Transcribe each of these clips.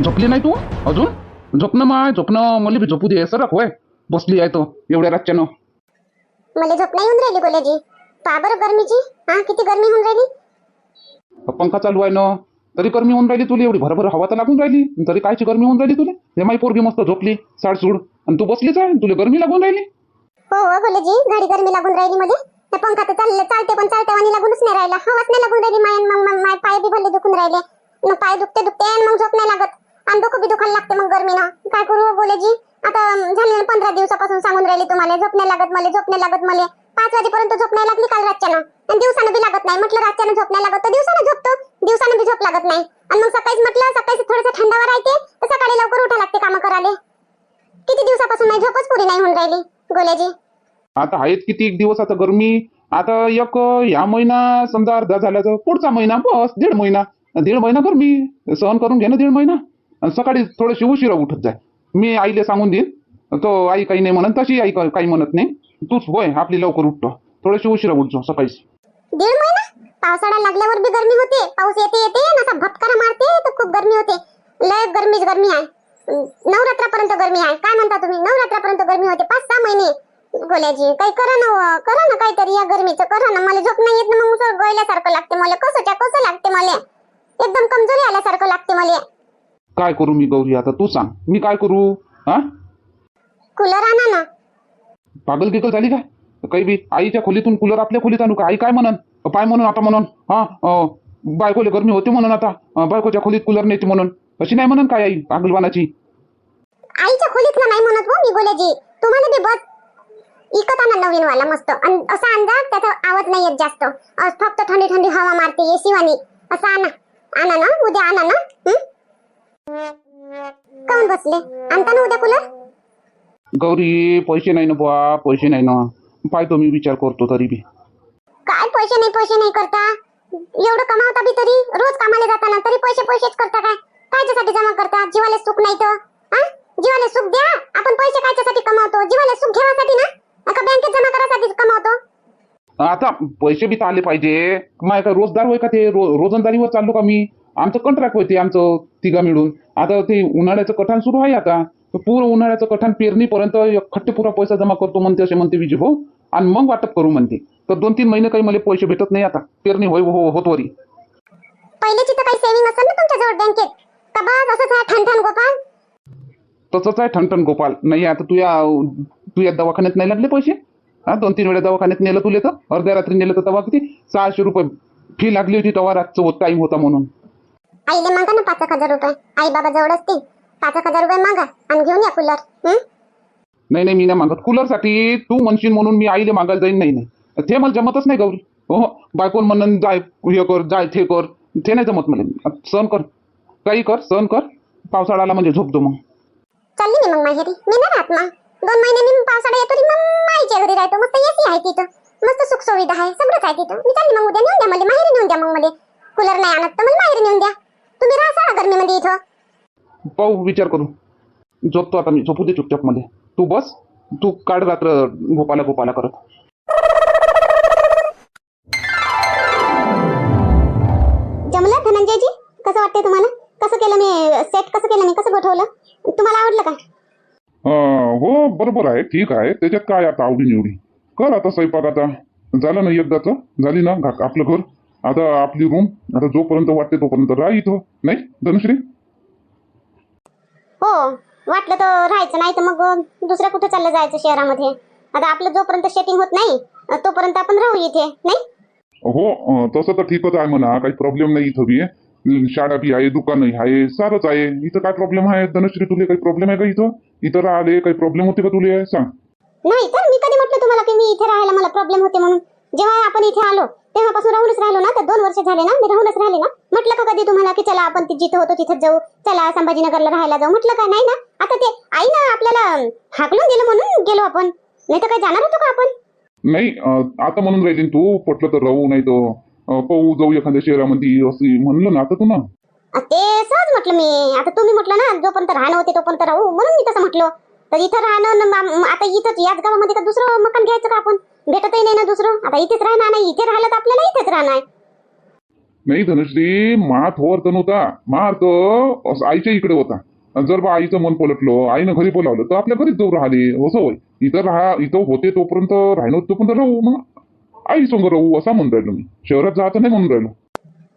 झोपली नाही तू? अजून? झोपणं माय झोपणं. मला बी झोपू दे. सरक होय बसली आहे तो एवढ्या रातच्यानं. मला झोप नाही येऊन राहिली गोल्याजी पहा बरं गरमीची. हा किती गरमी होऊन राहिली? पंखा चालू आहे ना. तरी गरमी होऊन राहिली तुला एवढी भरभर हवा तर लागून राहिली. तरी कायची गरमी होऊन राहिली तुला? हे माई पोरगी मस्त झोपली साडसूड आणि तू बसलीच आहे तुला गरमी लागून राहिली. हो हो गोल्याजी घडी गरमी लागून राहिली मध्ये पंखा तर चालले चालते पण चालते आणि लागूनच नाही राहिला. हवाच नाही लागून राहिली. माय पाय बी भरले दुखून राहिले. मग पाय दुखते दुखते मग झोप नाही लागत. आणि डोकं बी दुखायला लागते मग गरमीनं. काय करू हो जी आता झाले पंधरा दिवसापासून सांगून राहिली तुम्हाला झोप नाही लागत मला झोप नाही लागत मला. पाच वाजेपर्यंत झोप नाही लागली काल रातच्यानं. आणि दिवसानं बी लागत नाही. म्हटलं रातच्यानं झोप नाही लागत दिवसानं झोपतो. दिवसानं बी झोप लागत नाही. आणि मग सकाळीच म्हटलं सकाळी थोडंसं थंडावा राहते तर सकाळी लवकर उठा लागते कामं करायला. किती दिवसापासून माझी झोपच पुरी नाही होऊन राहिली गोल्याजी? आता आहेत किती एक दिवस आता गरमी. आता एक या महिना समजा अर्धा झाला पुढचा महिना बस दीड महिना. दीड महिना गरमी. सहन करून घे ना दीड महिना. आणि सकाळी थोडीशी उशिरा उठत जाय. मी आईला सांगून देईन. तो आई काही नाही म्हणत तशी आई काही म्हणत नाही. तूच होय आपली लवकर उठतो. थोडीशी उशिरा उठतो सकाळी दीड महिना? पावसाळा लागल्यावर बी गरमी होते. पाऊस येते येते आणि असा भपकारा मारते तर खूप गरमी होते. लय गरमीच गरमी आहे. नवरात्रापर्यंत गरमी आहे. काय म्हणता तुम्ही? नवरात्रापर्यंत गरमी होते. पाच सहा महिने. गोल्याजी काही करा ना करा ना काहीतरी या गरमीचं. करा ना. मला झोप नाही येत ना मग उसळ गोयल्यासारखं लागते मला. कसं कसं लागते मला? एकदम कमजोरी आल्यासारखं लागते मला. काय करू मी गौरी? आता तू सांग. मी काय करू? हा? कूलर आणा ना. पागल गिगल झाली काय काही बी. आईच्या खोलीतून कूलर आपल्या खोलीत आणू का? आई काय म्हणन? पाय म्हणून आता म्हणून. हा? अं, बायकोले गरमी होते म्हणून आता. अं, बायकोच्या खोलीत कूलर नेते म्हणून. अशी नाही म्हणून काय आई? पागलवानाची. आईच्या खोलीतला नाही म्हणत हो मी गोल्याजी तुम्हाला बी बस. इकत आणा नवीन वाला मस्त. अन असा अंदाज त्याचा आवाज नाही येत जास्त. फक्त थंडी थंडी हवा मारते एसी वाणी. असा आणा. आणा ना उद्या आणा ना. हं? काऊन बसले? आणता ना उद्या कूलर? गौरी पैसे नाही ना बुवा पैसे नाही ना. पाहतो मी विचार करतो तरी बी. काय पैसे नाही पैसे नाही करता? एवढं कमावता बी तरी रोज कामाला जाताना तरी पैसे पैसेच करता काय? कायच्यासाठी जमा करता? जीवाला सुख नाही तर? हा? जीवाला सुख द्या. आपण पैसे कायच्यासाठी कमावतो? जीवाला सुख घ्यावासाठी ना? का बँकेत जमा करायसाठी कमावतो? आता पैसे बी तर आले पाहिजे. माय काय रोजदार होय का ते? रो रोजंदारीवर चाललो का मी? आमचं कॉन्ट्रॅक्ट होते आमचं तिघा मिळून. आता ते उन्हाळ्याचं कठाण सुरू आहे आता. पूर्ण उन्हाळ्याचं कठाण पेरणीपर्यंत खट्टे पुरा पैसा जमा करतो म्हणते असे म्हणते विजय भाऊ. आणि मग वाटप करू म्हणते. तर दोन तीन महिने काही मला पैसे भेटत नाही आता. पेरणी होय हो होतवरी पहिल्याची तर काही असेल ना तुमच्याजवळ बँकेत का बस असंच आहे ठण ठण गोपाल? तसंच आहे ठणठण गोपाल. नाही आता तुया तुया दवाखान्यात नाही लागले पैसे? हा दोन तीन वेळा दवाखान्यात नेलं तुले तर. अर्ध्या रात्री नेलं तर तेव्हा किती? सहाशे रुपये फी लागली होती तेव्हा रातचं टाईम होता म्हणून. आईले मागा ना पाच एक हजार रुपये. आई बाबा जवळ असतील पाच एक हजार रुपये मागा आणि घेऊन या कूलर हं? नाही नाही मी नाही मागत. कूलरसाठी तू म्हणशील म्हणून मी आईले मागायला जाईन. नाही नाही. ते मला जमतच नाही गौरी. हो हो. बायकोन म्हणून जाय हे कर जाय ते कर. ते नाही जमत मला. सहन कर. काही कर सहन कर. पावसाळा आला म्हणजे झोपतो मग. चालली मी मग माहेरी मी नाही राहत मग. दोन महिन्यांनी मी पावसाळा येतो मग आईच्या घरी राहतो मस्त एसी आहे तिथं. मस्त सुख सुविधा आहे. सगळंच आहे तिथं. मी चालली मग उद्या नेऊन द्या मला. माहेरी नेऊन द्या मग मला. कूलर नाही आणत तर मला माहेरी नेऊन द्या. तुम्ही राहा गरमीमध्ये इथं. पाहू विचार करू. झोपतो आता मी झोपू दे चुपचापमध्ये तू बस तू काढ रात्र गोपाला गोपाला करत. जमलं धनंजयजी? कसं वाटतंय तुम्हाला? कसं केलं मी सेट कसं केलं मी कसं गोठवलं? तुम्हाला आवडलं का? अं, हो बरोबर आहे ठीक आहे. त्याच्यात काय आता आवडी निवडी कर आता स्वयंपाक आता. झालं ना एकदाच? झाली ना घा- आपलं घर? आता आपली रूम आता जोपर्यंत वाटते तोपर्यंत राह इथं. नाही धनुश्री? हो वाटलं तर राहायचं नाही तर मग दुसऱ्या कुठे चाललं जायचं शहरामध्ये? आता आपलं जोपर्यंत सेटिंग होत नाही तोपर्यंत आपण राहू इथे नाही? हो तसं तर ठीकच आहे म्हणा काही प्रॉब्लेम नाही इथं बी शाळा बी आहे दुकानही आहे सारंच आहे. इथं काय प्रॉब्लेम आहे? धनुश्री तुला काही प्रॉब्लेम आहे का इथं? इथं राहिले काही प्रॉब्लेम होते का तुला? सांग. नाही तर मी कधी म्हटलं तुम्हाला की मी इथे राहायला मला प्रॉब्लेम होते म्हणून? जेव्हा आपण इथे आलो तेव्हापासून राहूनच राहिलो ना तर दोन वर्ष झाले ना मी राहूनच राहिले ना. म्हटलं का कधी तुम्हाला की चला आपण जिथं होतो तिथं जाऊ. चला संभाजीनगरला राहायला जाऊ. म्हटलं का नाही ना? आता ते आई ना आपल्याला हाकलून दिलं म्हणून गेलो आपण. नाही तर काय जाणार होतो का आपण? नाही आता म्हणून राहिली तू. पटलं तर राहू नाही तर पाहू जाऊ एखाद्या शहरामध्ये असं म्हणलं ना आता तू ना ते सहज म्हटलं मी. आता तुम्ही म्हटलं ना जोपर्यंत राहणं होते तोपर्यंत राहू. म्हणून मी तसं म्हटलं. तर इथं राहणं आता इथंच याच गावामध्ये का दुसरं मकान घ्यायचं का आपण? भेटतही नाही ना दुसरं. आता इथेच राहणार नाही. इथे राहिलं तर आपल्याला इथेच राहणार. नाही धनुश्री मा थोर तर नव्हता. मार असं आईच्या इकडे होता. आणि जर बा आईचं मन पलटलं आईनं घरी बोलावलं तर आपल्या घरीच जाऊ राहिले. असं होय. इथं राहा इथं होते तोपर्यंत राहिनो तोपर्यंत राहू. मग आई संग राहू असा म्हणून राहिलो मी. शहरात जायचं नाही म्हणून राहिलो.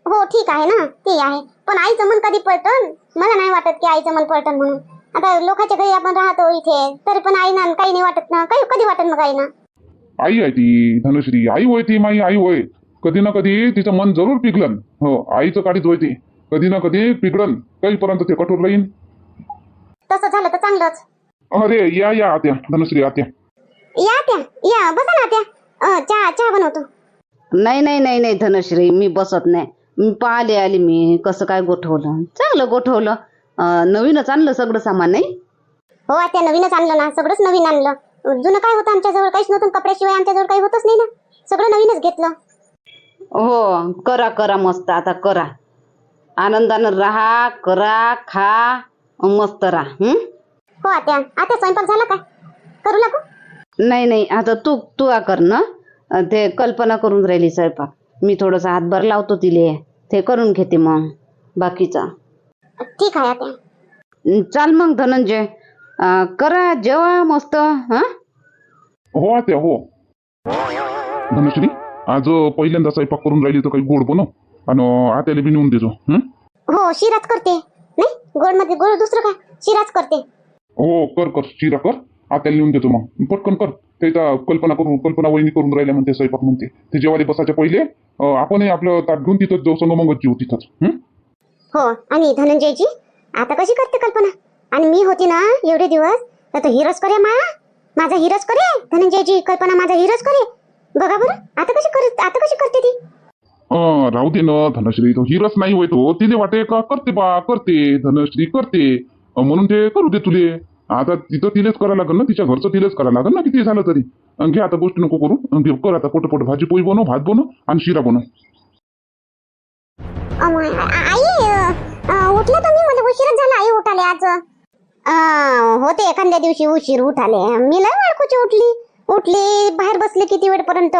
हो ठीक आहे ना. ते आहे. पण आईचं मन कधी पळतं मला नाही वाटत की आईचं मन पळतं म्हणून. आता लोकांच्या घरी आपण राहतो इथे तरी पण आई ना काही नाही वाटत ना. काही कधी वाटत मग आई ना आई आहे ती धनुश्री. आई होय ती माई आई होय. कधी ना कधी तिचं मन जरूर पिघलन. हो आईचं काढीच होय ती. कधी ना कधी पिघलन. काहीपर्यंत ते कठोर राहीन? तसं झालं तर चांगलंच. अरे या या आत्या. धनुश्री आत्या. या त्या या बसा ना त्या अं, चहा चहा बनवतो. नाही नाही नाही नाही धनश्री मी बसत नाही. मी पाहिले आली मी. कसं काय गोठवलं? चांगलं गोठवलं. अं, नवीनच आणलं सगळं सामान नाही? हो आता नवीनच आणलं ना. सगळंच नवीन आणलं. जुनं काय होतं आमच्याजवळ? काहीच नव्हतं. कपड्याशिवाय आमच्याजवळ काही होतच नाही ना. सगळं नवीनच घेतलं. हो करा करा मस्त. आता करा. आनंदानं राहा करा खा मस्त राहा. हं? हो आत्या. आता स्वयंपाक झाला काय करू लागू नाही नाही. आता तू तू आ कर ना. अं, ते कल्पना करून राहिली स्वयंपाक. मी थोडंसं हातभार लावतो तिले. ते करून घेते मग. बाकीचा. ठीक आहे आत्या. अं, चाल मग धनंजय. अं, करा जेवा मस्त हां? हो आत्या हो. धनुश्री आज पहिल्यांदा स्वयंपाक करून राहिली तर काही गोड बनव आणि आत्याला बी नेऊन देजो हं? हो शिराच करते. नाही गोडमध्ये गोड दुसरं काय? शिराच करते. हो कर कर शिरा कर. आत्याला नेऊन देतो मग. पटकन कर. ते कल्पना करून कल्पना वहिनी करून राहिल्या म्हणते स्वयंपाक म्हणते. ते जेवारी बसायच्या पहिले अं, आपणही आपलं ताट घेऊन तिथंच जाऊ संग मगच जेऊ तिथंच हं? हो आणि धनंजयची? आता कशी करते कल्पना? आणि मी होती ना एवढे दिवस तर तो हिरच करे मा माझा हिरच करे धनंजयची कल्पना माझा हिरच करे बघा बरं आता कशी करत आता कशी करते ती? राहू दे ना धनश्री तो हिरच नाही होय तो. तिने वाटे का करते बा करते. धनश्री करते. म्हणून ते करू दे तुले. आता तिथं तिलेच करायला लागेल ना तिच्या घरचं तिलेच करायला लागेल ना किती झालं तरी. घे आता गोष्टी नको करू. घे कर आता पोट पोट भाजी पोळी बनव भात बनव आणि शिरा बनव. आई उठल्या तुम्ही? मला उशीरच झाला आई उठाले आज. होते एखाद्या दिवशी उशीर उठाले. मी लय वाडकूची उठली. उठली बाहेर बसली किती वेळपर्यंत?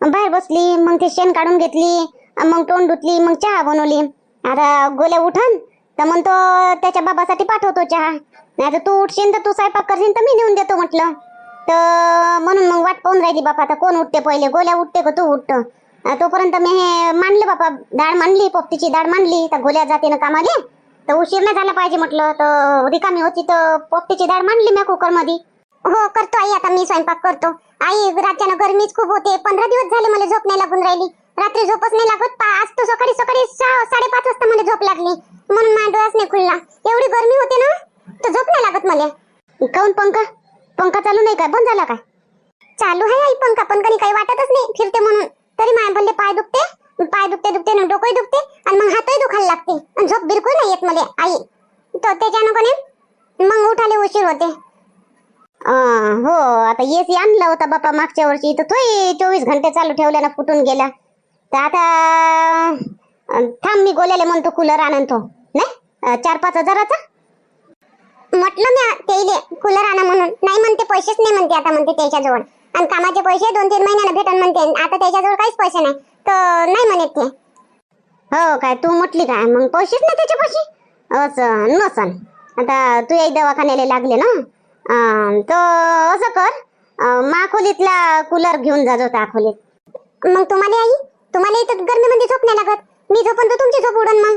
बाहेर बसली मग ते शेण काढून घेतली मग तोंड धुतली मग चहा बनवली. आता गोल्या उठन तर म्हणतो त्याच्या बाबासाठी पाठवतो चहा. नाही तर तू उठशील तर तू स्वयंपाक करशील तर मी नेऊन देतो म्हटलं. तर म्हणून मग वाट पाहून राहिली बापा आता कोण उठते पहिले? गोल्या उठते का तू उठतं तोपर्यंत मी हे मांडलं बापा डाळ मांडली पोपटीची डाळ मांडली तर गोल्या जाते ना कामाले तर उशीर नाही झाला पाहिजे म्हटलं तर रिकामी होती तर पोपटीची डाळ मांडली मी कुकरमध्ये. हो करतो आई आता मी स्वयंपाक करतो. आई रातच्यानं गरमीच खूप होते. पंधरा दिवस झाले मला झोप नाही लागून राहिली. रात्री झोपच नाही लागत. पा- आज तो सकाळी सकाळी सहा साडेपाच वाजता मला झोप लागली. म्हणून माझा डोळाच नाही खुलला. एवढी गरमी होते ना तर झोप नाही लागत मला. काऊन पंखा? पंखा चालू नाही काय? बंद झाला काय? चालू आहे आई पंखा. पण कधी काही वाटतच नाही. फिरते म्हणून. तरी माय बोलले पाय दुखते. पाय दुखते दुखते ना डोकंही दुखते आणि मग हातही दुखायला लागते. आणि झोप बिलकुल नाही येत मला आई. तर त्याच्यानं कोणी मग उठाले उशीर होते. अं, हो आता एसी आणला होता बापा मागच्या वर्षी. तर तोही चोवीस घंटे चालू ठेवल्यानं फुटून गेला. तर आता थांब मी गोल्याले म्हणतो कूलर आणन तो. नाही? चार पाच हजाराचा? म्हटलं मी त्याइले कूलर आणा म्हणून. नाही म्हणते पैसेच नाही म्हणते आता म्हणते त्याच्याजवळ. आणि कामाचे पैसे दोन तीन महिन्यानं भेटन म्हणते. आता त्याच्याजवळ काहीच पैसे नाही. तर नाही म्हणत ते. हो काय तू म्हटली काय मग पैसेच ना त्याच्यापाशी? असं नसन. आता तू एक दवाखान्याला लागले ना? अं, तर असं कर. माखोलीतला कूलर घेऊन जा जो त्या खोलीत मग तुम्हाला आई तुम्हाला इथं गरमीमध्ये झोप नाही लागत. मी झोपन तर तुमची झोप उडन मग.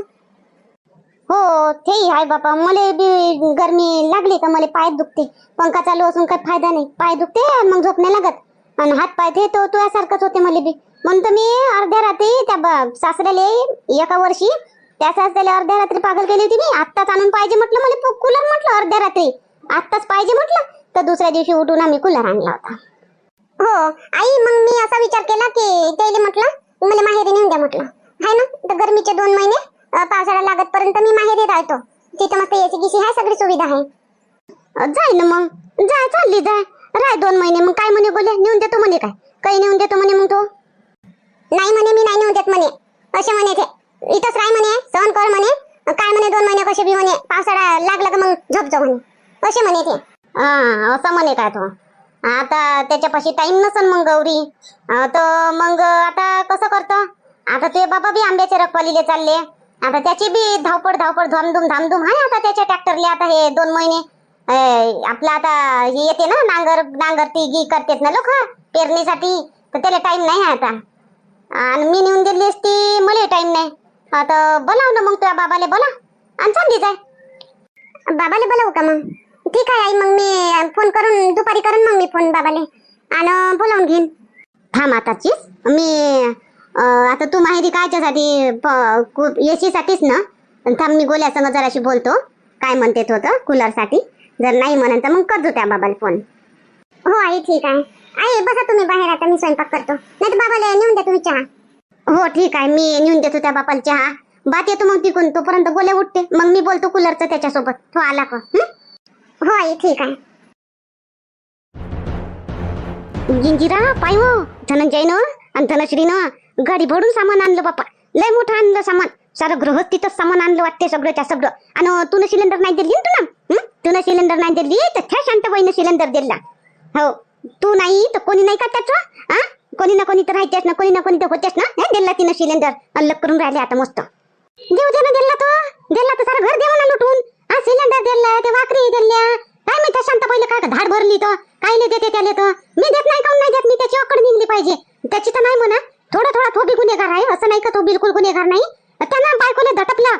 हो तेही आहे बापा. मला बी गरमी लागली का मला पाय दुखते. पंखा चालू असून काही फायदा नाही. पाय दुखते मग झोप नाही लागत. आणि हात पाय ते तो तुझ्यासारखंच होते मला बी. म्हणून तर मी अर्ध्या रात्री त्या सासऱ्याले एका वर्षी. त्या सासऱ्याला अर्ध्या रात्री पागल केली होती मी. आत्ताच आणून पाहिजे म्हटलं मला कूलर म्हटलं अर्ध्या रात्री. आत्ताच पाहिजे म्हटलं. तर दुसऱ्या दिवशी उठून आम्ही कूलर आणला होता. हो आई मग मी असा विचार केला की त्याला म्हटलं मला माहेरी नेऊन द्या म्हटलं. हाय ना तर गरमीचे दोन महिने पावसाळा लागत पर्यंत मी माहेरी राहतो. तिथं मस्त एसी गिसी आहे सगळी सुविधा आहे जाय ना मग. जाय चालली जाय राय दोन महिने. मग काय म्हणे बोले नेऊन देतो म्हणे काय? काही नेऊन देतो म्हणे मग तो. नाही म्हणे मी नाही नेऊन देत म्हणे. असे म्हणे ते. इथंच राय म्हणे सहन कर म्हणे. काय म्हणे दोन महिने कसे बी म्हणे पावसाळा लागला का मग झोप जाऊ म्हणे. असे म्हणे ते. हा असं म्हणे काय तो. आता त्याच्यापाशी टाइम नसन मग गौरी. तर मग आता कसं करतं? आता ते बाबा बी आंब्याचे रखवालीले चालले. आता त्याची बी धावपड धावपड धामधूम धामधूम आहे आता त्याच्या ट्रॅक्टरले आता हे दोन महिने. आपलं आता हे येते ना नांगर नांगरती गी करतेत ना लोक पेरणीसाठी. तर त्याला टाइम नाही आहे आता. आणि मी नेऊन दिली असती मला टाइम नाही. आता बोलाव ना मग तुझ्या बाबाले बोला. आणि चालली जाय. बाबाले बोलावू का मग? ठीक आहे आई मग मी फोन करून दुपारी करून मग मी फोन बाबाले. आणि बोलावून घेईन. थांब आताची मी आता तू माहिती कायच्यासाठी एसी ना? थांब मी गोल्या जराशी बोलतो. काय म्हणते तो होतं कूलरसाठी जर नाही म्हणत तर मग करतो त्या बाबाला फोन हो आई ठीक आहे. आई बसा तुम्ही बाहेर आता मी स्वयंपाक करतो. नाही तर बाबाला नेऊन द्या तुम्ही चहा. हो ठीक आहे मी नेऊन देतो त्या बापाला चहा. बात येतो मग तिकून तोपर्यंत गोल्या उठते. मग मी बोलतो कूलरचं त्याच्यासोबत. तो आला का? हो? आई ठीक आहे. जिंजिरा पाय हो धनंजयनं आणि धनश्रीनं गाडी भरून सामान आणलं बापा. लय मोठं आणलं सामान. सारं गृहस्थीतच सामान आणलं वाटते सगळंच्या सगळं. आणि तुनं सिलेंडर नाही दिली ना तुला? तुन तुनं सिलेंडर नाही दिली तर त्या शांतबाईनं सिलेंडर दिला. हो. तू नाही तर कोणी नाही का त्याचं? हा कोणी ना कोणी तर राहतेस ना कोणी ना कोणी तर होतेस ना? हे दिला तिनं सिलेंडर. अल्लग करून राहिले आता मस्त. देऊ दे ना दिला तो. दिला तर सारं घर देऊ ना लुटून. हा सिलेंडर दिला ते वाकरी दिल्या. काय माहिती शांत पहिले काय धाड भरली तर काय नाही देते त्याला तर मी देत नाही काऊन नाही देत? मी त्याची अकड निघली पाहिजे. त्याची तर नाही म्हणा. थोडा थोडा तो बी गुन्हेगार आहे. असं नाही का तो बिलकुल गुन्हेगार नाही? त्यानं बायकोला दटपला.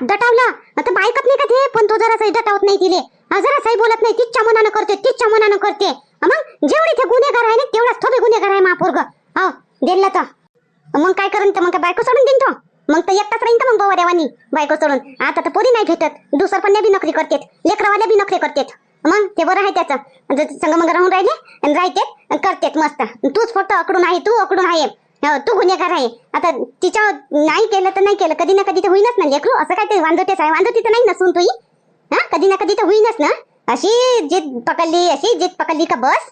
दटावलं. आत आता बायकत नाही का ते? पण तो जरासाही दटावत नाही तिले. जरासाही बोलत नाही. तिच्या मनानं करते तिच्या मनानं करते. मग जेवढे ते गुन्हेगार आहे ना तेवढाच थोडे गुन्हेगार आहे महापोरग हो दिला तर मग काय करून मग काय बायको सोडून देईन तो? मग तर एकटाच राहीन का मग बाबा देवानी बायको सोडून? आता तर पोरी नाही भेटत. दुसरं पण बी नोकरी करतात. लेकरवाल्या बी नोकरी करतात. मग ते बरं आहे त्याचं. संग मग राहून राहिले आणि राहतेत करतेत मस्त. तूच फक्त अकडून आहे तू अकडून आहे. हो, तू गुन्हेगार आहे. आता तिच्या नाही केलं तर नाही केलं. कधी ना कधी तर होईनच ना लेकरू. असं काय ते वांदोटेच आहे. वांदोटी तर नाही नसून तुही हा? कधी ना कधी तर होईनच ना? अशी जिद पकडली अशी जिद पकडली का बस?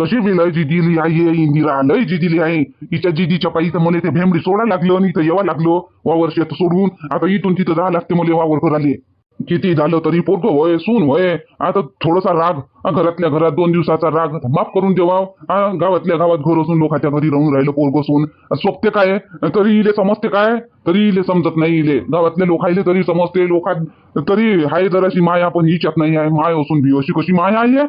तशी मी लय जिदिली आहे इंदिरा? लय जिदिली आहे. हिच्या जिदीच्या पायी तर मला ते भेंबडी सोडा लागलो आणि इथं यावं लागलो. वावर शेत सोडून. आता इथून तिथं जावं लागते मला वावर करायला किती झालं तरी पोरग होय सून होय आता थोडासा राग. घरातल्या घरात दोन दिवसाचा राग. माफ करून देवा हा, गावातल्या गावात घर असून लोकांच्या घरी राहून राहिलं पोरग सून. सोपते काय? तरी इले समजते काय? तरी इले समजत नाही इले. गावातल्या लोकायले तरी समजते. लोकात तरी हाय जराशी माया पण हिच्यात नाही आहे. माय असून भी अशी कशी माया आहे?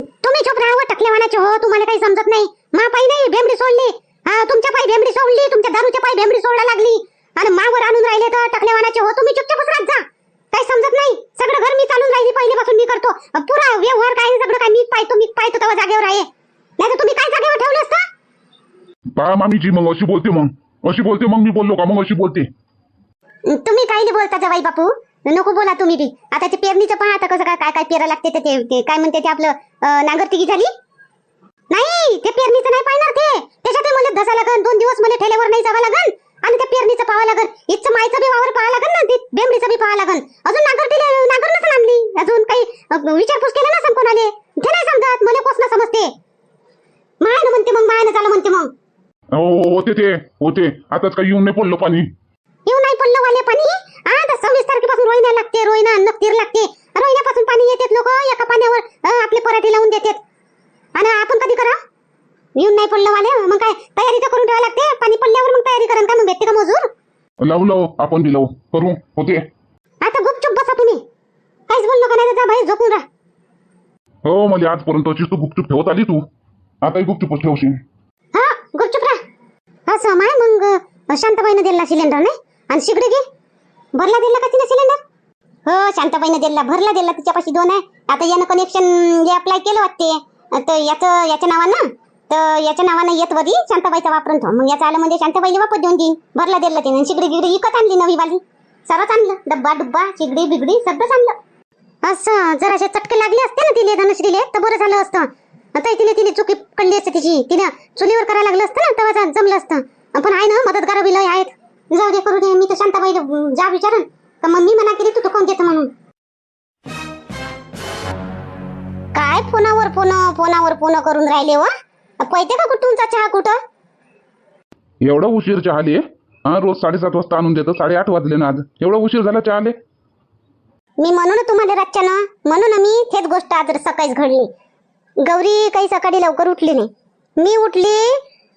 तुम्ही चुप राहा टकले हो तुम्हाला काही समजत नाही. मा पायी नाही भेंबडी सोडली. हा तुमच्या पायी भेंबडी सोडली तुमच्या दारूच्या पायी भेंबडी सोडायला लागली. आणि मावर आणून राहिले तर टकले वानाचे हो तुम्ही चुपचापच राहत जा काही समजत नाही सगळं घर मी चालून राहिली करतो पुरा व्यवहार काय सगळं काय मी पाहतो मी पाहतो तेव्हा जागेवर आहे. नाही तर तुम्ही काय जागेवर ठेवलं असतं? पहा मामीची मग अशी बोलते मग. अशी बोलते मग मी बोललो का? मग अशी बोलते. तुम्ही काही नाही बोलता जवाई बापू? नको बोला तुम्ही बी. आता ते पेरणीचं पहा आता कसं काय काय काय पेरा लागते ते- काय म्हणते ते आपलं अं, नांगरतिगी झाली? नाही ते पेरणीचं नाही पाहणार ते. त्याच्यात मला धसा लागन दोन दिवस मला ठेल्यावर नाही जावं लागन. आणि त्या पेरणीचं पाहावं लागन. इथचं मायचं बी वावर पाहावं लागन ना ते बेंबडीचं बी पाहावं लागन. अजून नांगरतीला नांगर नसेल आणली. अजून काही विचारपूस केला नसेल कोणाले? ते नाही समजत. मला कोस समजते. मायानं म्हणते मग मायानं झालं म्हणते मग. हो होते ते होते. आताच काही येऊन नाही पडलं पाणी. येऊ नाही पडलं वाले पाणी? आता सव्वीस तारखेपासून रोहिण्या लागते रोहिणा नक्कीर लागते. रोहिण्यापासून पाणी येतात लोक एका पाण्यावर आपले पराठी लावून देतात. आणि आपण कधी करा येऊन नाही पडलं वाले? मग काय तयारी तर करून ठेवा लागते? पाणी पडल्यावर मग तयारी करा का मग? भेटते का मजूर लावू लावू. आपण बी लावू. करू. होते. आता गुपचूप बसा तुम्ही. काहीच बोललो का नाही तर जा बाहेर झोपून राहा. हो मला आजपर्यंत तू गुपचूप ठेवत आली तू. आताही गुपचूपच ठेवशील. हा गुपचूप राहा. असं माय मग शांताबाईनं दिला सिलेंडर नाही? आणि शिगडी घे. भरला दिला का तिने सिलेंडर? हो शांताबाईनं दिला. भरला दिला. तिच्यापाशी दोन आहे. आता यानं कनेक्शन जे अप्लाय केलं वाटते. तर याचं याच्या नावानं तर याच्या नावानं येत वरी शांताबाईचा वापरून ठेव मग याचं आलं म्हणजे शांताबाईला वापर देऊन देईन. भरला दिला तिने. शिगडी गिगडी इकत आणली नवी वाली. सरच आणलं. डब्बा डुब्बा शिगडी बिगडी सगळंच आणलं. असं जराशे चटके लागले असते ना तिले धनुश्रीले. तर बरं झालं असतं. आता तिने तिने चुकी पडली असते तिची. तिने चुलीवर करायला लागलं असतं ना तेव्हा जमलं असतं. पण आहे ना मदतगार बी आहेत. जाऊ दे करू दे. मी तर शांताबाईला जा विचारन. तर मग मी मना केली तू तर कोण देतं म्हणून? काय फोनावर फोन फोनावर फोन करून राहिले व पैते का कुठूनचा चहा कुठं? एवढा उशीर चहा आले? हा रोज साडेसात वाजता आणून देतो साडेआठ वाजले ना आज. एवढा उशीर झाला चहा आले? मी म्हणू ना तुम्हाला रातच्यानं म्हणू ना मी तेच गोष्ट आज सकाळीच घडली. गौरी काही सकाळी लवकर उठली नाही. मी उठली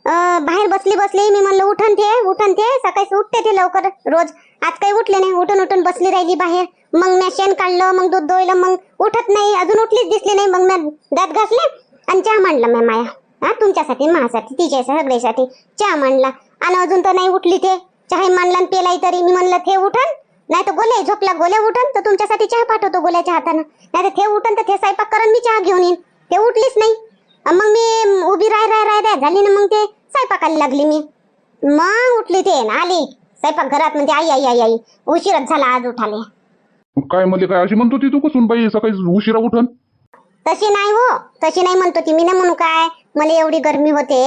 अं, बाहेर बसली बसली मी म्हणलं उठन ते उठन ते सकाळी उठते ते लवकर रोज. आज काही उठले नाही उठून उठून बसली राहिली बाहेर. मग मी शेण काढलं मग दूध दोयलं मग उठत नाही अजून उठलीच दिसली नाही. मग मी दात घासले आणि चहा मांडला मी माया. हा तुमच्यासाठी माझ्यासाठी तिच्या सगळ्यासाठी. चहा मांडला. आणि अजून तर नाही उठली ते. चहा मांडला पेलाई तरी. मी म्हणलं ते उठन. नाही तर गोल्या झोपला गोल्या उठन तर तुमच्यासाठी चहा पाठवतो गोल्याच्या हातानं. नाही तर ते उठन तर ते स्वयंपाक करून मी चहा घेऊन येईन. ते उठलीच नाही. मग मी उभी राय राय राय राय झाली ना मग ते स्वयंपाकाला लागली मी. मग उठली ते न आली. स्वयंपाक घरात म्हणते आई आई आई आई उशीरच झाला आज उठाले. काय म्हणले काय अशी म्हणतो ती तू कसून बाई सकाळी उशिरा उठन? तशी नाही हो. तशी नाही म्हणतो ती मी नाही म्हणू काय. मला एवढी गरमी होते.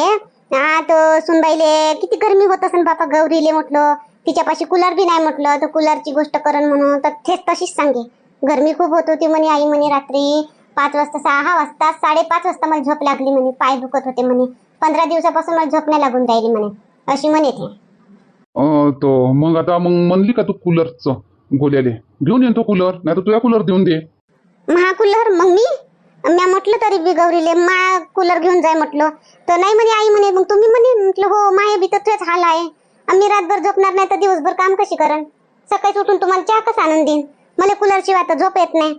हा तर सुनबाईले किती गरमी होत असेल बापा गौरीले म्हटलं. तिच्यापाशी कूलर बी नाही म्हटलं तर कूलरची गोष्ट करण म्हणून. तर तेच तशीच सांगे. गरमी खूप होत होती म्हणे आई म्हणे रात्री. पाच वाजता सहा वाजता साडेपाच वाजता मला झोप लागली म्हणे. पाय दुखत होते म्हणे. पंधरा दिवसापासून मला झोप नाही लागून राहिली म्हणे. अशी म्हणे ते. तो मग आता मग म्हणली का तू कूलरचं गोल्याले? घेऊन येतो कूलर नाही तर तुझ्या कूलर देऊन दे. महा कूलर मग मी? म्या म्हटलं तरी बी गौरीले मा कूलर घेऊन जाय म्हटलं. तर नाही म्हणे आई म्हणे मग तुम्ही म्हणे म्हटलं हो माये बी तर तुझ्याच हाल आहे. आम्ही रातभर झोपणार नाही तर दिवसभर काम कशी करण? सकाळी उठून तुम्हाला चहा कसा आणून देईन? मला कूलर शिवाय तर झोप येत नाही.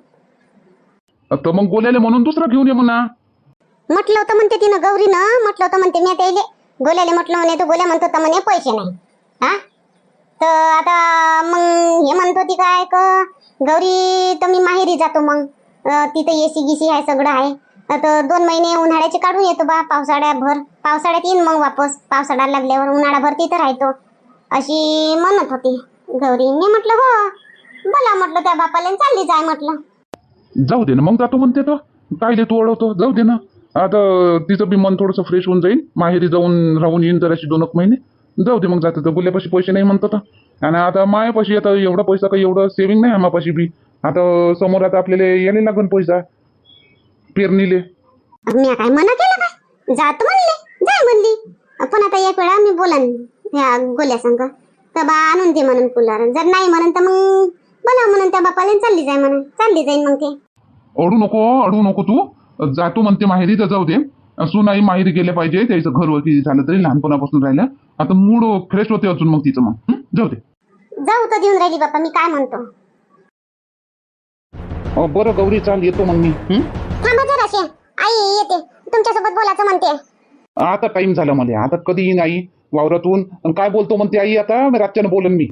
तर मग गोल्याले म्हणून दुसरा घेऊन ये म्हणा. म्हटलं होतं म्हणते तिनं गौरीनं म्हटलं होतं म्हणते मी त्याले गोल्याले म्हटलं म्हणे तर गोल्या म्हणत म्हणे पैसे नाही. हा? तर आता मग हे म्हणत होती काय क गौरी तर मी माहेरी जातो मग. तिथं एसी गिसी आहे सगळं आहे. तर दोन महिने उन्हाळ्याचे काढून येतो बा पावसाळ्याभर. पावसाळ्यात येईन मग वापस पावसाळा लागल्यावर उन्हाळाभर तिथं राहतो. अशी म्हणत होती गौरी मी म्हटलं हो बोला म्हटलं त्या बापाला चालली जाय म्हटलं. जाऊ दे ना मग जातो म्हणते तर काय देतो तू जाऊ दे ना. आता तिचं बी मन थोडंसं फ्रेश होऊन जाईल माहेरी जाऊन राहून येईन जराशी दोन एक महिने. जाऊ दे मग जातं तर. बुल्यापाशी पैसे नाही म्हणतो तर आणि आता मायापाशी आता एवढा पैसा काही एवढं सेव्हिंग नाही आम्हापाशी बी. आता समोर आता आपल्याला यायला लागन पैसा. पेरणीले. मी काय मना केलं काय जात म्हणले पण आता एक वेळा मी बोलन ह्या गोल्या संग. तर बा आणून दे म्हणून कूलर जर नाही म्हणून तर मग बोला म्हणून त्या बापाला चालली जाय म्हणून. चालली जाईन मग ते. अडू नको अडू नको तू. जातो म्हणते माहेरी तर जाऊ दे. सुनाई माहेरी गेले पाहिजे. त्याचं घर किती झालं तरी लहानपणापासून राहिलं. आता मूड फ्रेश होते अजून मग तिचं मग. हं? जाऊ दे. जाऊ तर देऊन राहिली बापा मी काय म्हणतो? अं, बरं गौरी चाल येतो मग मी. हं? थांबा जराशे आई येते. तुमच्यासोबत बोलायचं म्हणते. आता टाइम झाला मला. आता कधी येईन आई वावरातून? अन् काय बोलतो म्हणते आई आता? रातच्यानं बोलन मी.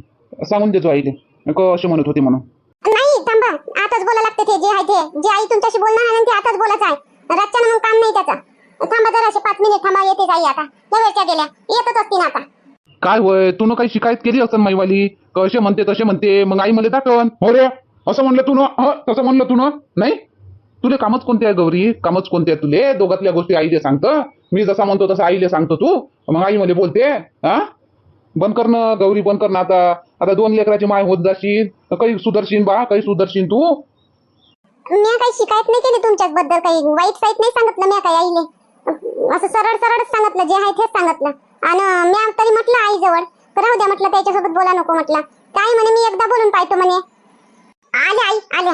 सांगून देतो आईले. नको असे म्हणत होते म्हणून. नाही थांबा. आताच बोला लागते ते जे आहे ते. जे आई तुमच्याशी बोलणार आहे ना ते आताच बोलायचं आहे. रातच्यानं मग काम नाही त्याचं. थांबा जराशे पाच मिनिट थांबा येतेच आई आता. लय वेळच्या गेल्या. येतच असतील आता. काय होय? तू काही शिकायत केली असं माईवाली? कसे म्हणते तसे म्हणते. मग आई मला दाखवन हो रे असं म्हणलं तू न? तसं म्हणलं तू नाही? तुले कामच कोणते आहे गौरी? कामच कोणते आहे तुले? दोघातल्या गोष्टी आईले सांगतं. मी जसा म्हणतो तसं आईले सांगतो तू. मग आई मला बोलते हा? बंद कर ना गौरी बंद कर ना आता. आता दोन लेकराची माय होत जाशील काही सुधरशील बा काही सुधरशील तू. मी काही शिकायत नाही केली तुमच्याच बद्दल काही वाईट साईट नाही सांगितलं मी काही आईले. असं सरळ सरळच सांगितलं जे आहे तेच सांगितलं. आणि मी तरी म्हटलं आई जवळ तर राहू द्या म्हटलं त्याच्यासोबत बोला नको म्हटलं. काय म्हणे मी एकदा बोलून पाहतो म्हणे. आल्या आई आल्या.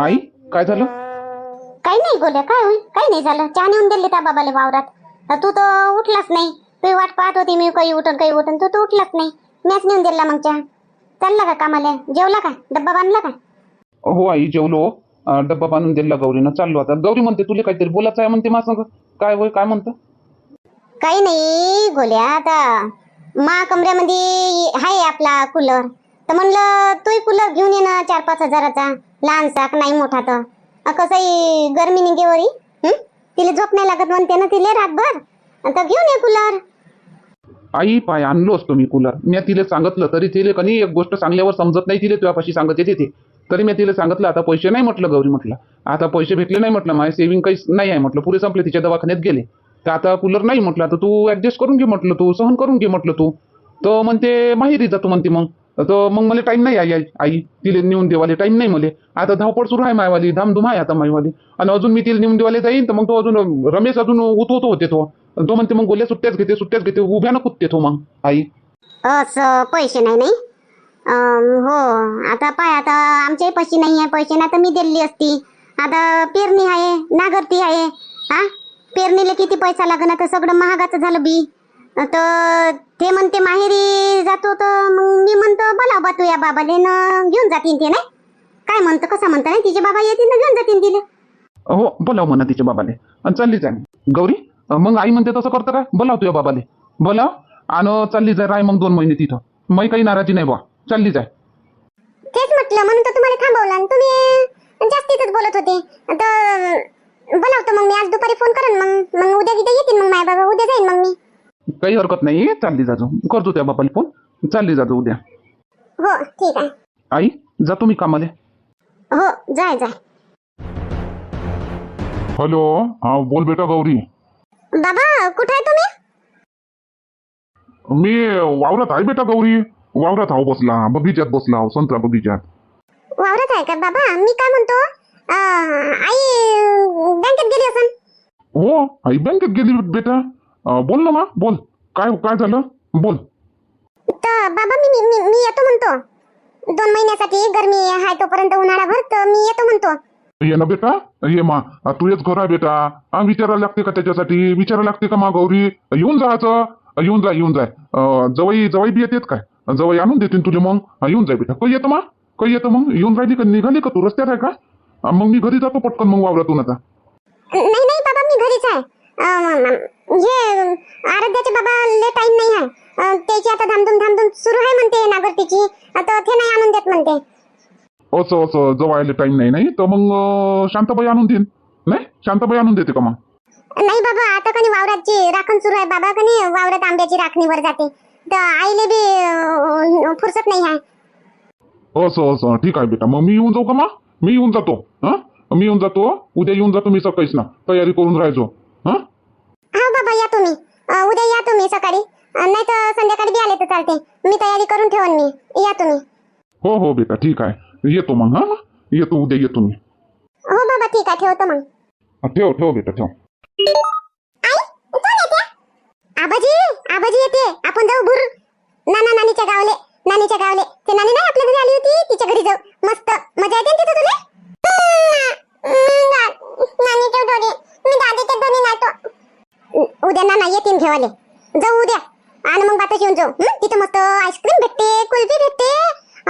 आई काय झालं? काही नाही बोलल्या काय होईल? काही नाही झालं. चहा नेऊन दिले त्या बाबाले वावरात. तू तर उठलाच नाही. तू वाट पाहत होती मी काही उठून काही उठून. तू तर उठलाच नाही. मॅच नेऊन दिला मग चहा. चालला का कामाला? जेवला का? डब्बा बांधला का? हो आई जेवलो. डब्बा बांधून दिला गौरीनं. चाललो आता. गौरी म्हणते तुला काहीतरी बोलायचं आहे? म्हणते माझं संग. काय होय? काय म्हणतं? काही नाही गोल्या आता मा कमऱ्यामध्ये आहे आपला कूलर. तर म्हणलं तूही कूलर घेऊन ये ना चार पाच हजाराचा. लहानसा का नाही मोठा तर कसंही गरमी निघेवरी तिला झोप नाही लागत म्हणते ना तिले रातभर. आता घेऊन ये कूलर. आई पाय आणलो असतो मी कूलर. मी तिला सांगितलं तरी तिला कधी एक गोष्ट सांगल्यावर समजत नाही तिला तुझ्यापाशी सांगत येते ते तरी मी तिला सांगितलं आता पैसे नाही म्हटलं गौरी म्हटलं. आता पैसे भेटले नाही म्हटलं माझे सेव्हिंग काहीच नाही आहे म्हटलं. पुरे संपले तिच्या दवाखान्यात गेले. तर आता कूलर नाही म्हटलं. आता तू ऍडजस्ट करून घे म्हटलं तू सहन करून घे म्हटलं तू. तर म्हणते माहेरी जातो म्हणते मग. तर मग मला टाईम नाही आई आई आई. तिला नेऊन देवाले टाईम नाही मला. आता धावपळ सुरू आहे मायवाली धामधूम आहे आता मायवाली. आणि अजून मी तिला नेऊन देवाले जाईन तर मग तो अजून रमेश अजून उतवतो होते तो. तो म्हणते मग गोल्या सुट्ट्याच घेते सुट्ट्याच घेते उभ्यानं कुदते तो मग आई. असं पैसे नाही नाही. हो आता पाय आता आमच्याही पैसे नाही आहे पैसे ना तर मी दिली असती. आता पेरणी आहे नागरती आहे. हा? पेरणीला किती पैसा लागन? आता सगळं महागाचं झालं बी. तर ते म्हणते माहेरी जातो तर मग मी म्हणतो बोलाव बा तू या बाबाले न घेऊन जातीन ते नाही काय म्हणतं कसं म्हणतं नाही तिचे बाबा येतील ना घेऊन जातीन तिले हो बोलाव म्हणा तिच्या बाबाले. आणि चालली जाय गौरी मग आई म्हणते तसं करतं काय बोलाव तुझ्या बाबाले. बोलाव? आणि चालली जाय राय मग दोन महिने तिथं. मग काही नाराजी नाही बा चालली जाय तेच म्हटलं म्हणून तर तुम्हाला थांबवलं. आणि तुम्ही जास्तीतच बोलत होते. तर बोलावतो मग मी. आज दुपारी फोन करेन मग. मग उद्या किती येतील मग माय बाबा. उद्या जाईन मग मी. काही हरकत नाही. चालली जाजो करतो त्या बाबाला फोन. चालली जाजो उद्या. हो ठीक आहे. आई जातो मी कामाले. हो जाय जाय. हॅलो हा बोल बेटा गौरी. बाबा कुठे आहे तुम्ही? मी वावरात आहे बेटा गौरी. वावरात आहो बसला बगीच्यात बसला आहो संत्रा बगीच्यात. वावरत आहे का? बाबा मी काय म्हणतो? अं, आई बँकेत गेली असन. हो आई बँकेत गेली बेटा. अं, बोल ना मा बोल. काय काय झालं? बोल. तर बाबा मी मी मी- मी येतो म्हणतो. दोन महिन्यासाठी गरमी आहे तोपर्यंत उन्हाळाभर तर मी येतो म्हणतो. ये ना बेटा ये मा. आ, तू येच घर आहे बेटा. हा विचारायला लागते का त्याच्यासाठी? विचारायला लागते का मा गौरी? येऊन जायचं येऊन जाय येऊन जाय अं, जवई जवई बी येतेत काय? जवई आणून देतील तुझे मग. हा, येऊन जाय बेटा. काही येतं मा? काही येतं मग? येऊन राहिली का? निघाली का तू? रस्त्यात आहे का? हा, मग मी घरी जातो पटकन मग वावरातून आता. नाही नाही बाबा मी घरीच आहे. हे आराध्याचे बाबा ले टाइम नाही आहे. त्याची आता धामधूम धामधूम सुरू आहे म्हणते नागरतीची आता ते नाही आणून देत म्हणते. असं असं जवळ टाइम नाही नाही? तर मग शांताबाई आणून देईन. नाही? शांताबाई आणून देते का मग? नाही बाबा आता कनी वावराची राखण सुरू आहे. बाबा कनी वावरात आंब्याची राखणीवर जाते. तर आईले बी फुरसत नाही आहे. असं असं ठीक आहे बेटा. मग मी येऊन जाऊ का मा मी येऊन जातो. हा? मी येऊन जातो. उद्या येऊन जातो मी सकाळीच ना. तयारी करून राहायचो. हा? हा बाबा या तुम्ही. उद्या या तुम्ही सकाळी. नाही तर संध्याकाळी बी आले तर चालते. मी तयारी करून ठेवन मी. या तुम्ही. हो हो बेटा ठीक आहे. येतो मग हा? येतो उद्या येतो मी. हो बाबा ठीक आहे ठेवतो मग. ठेव ठेव बेटा ठेव. आबाजी आबाजी येते. आपण जाऊ भुर. नाना नानीच्या गावले. नानीच्या गावले. ते नानी नाही आपल्या घरी आली होती? तिच्या घरी जाऊ. मस्त. मजा येते ना तिथं तुला? नानीच्या दोरी मी दादीच्या दोरी नातो उद्या नाना येतील घेवाले. जाऊ उद्या. आणि मग बातच येऊन जाऊ. तिथं मस्त आईस्क्रीम भेटते कुल्फी भेटते.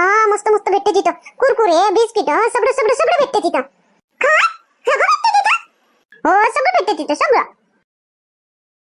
हा मस्त मस्त भेटते तिथं. कुरकुरे बिस्किट सगळं सगळं सगळं भेटते तिथं. हो सगळं भेटते तिथं सगळं.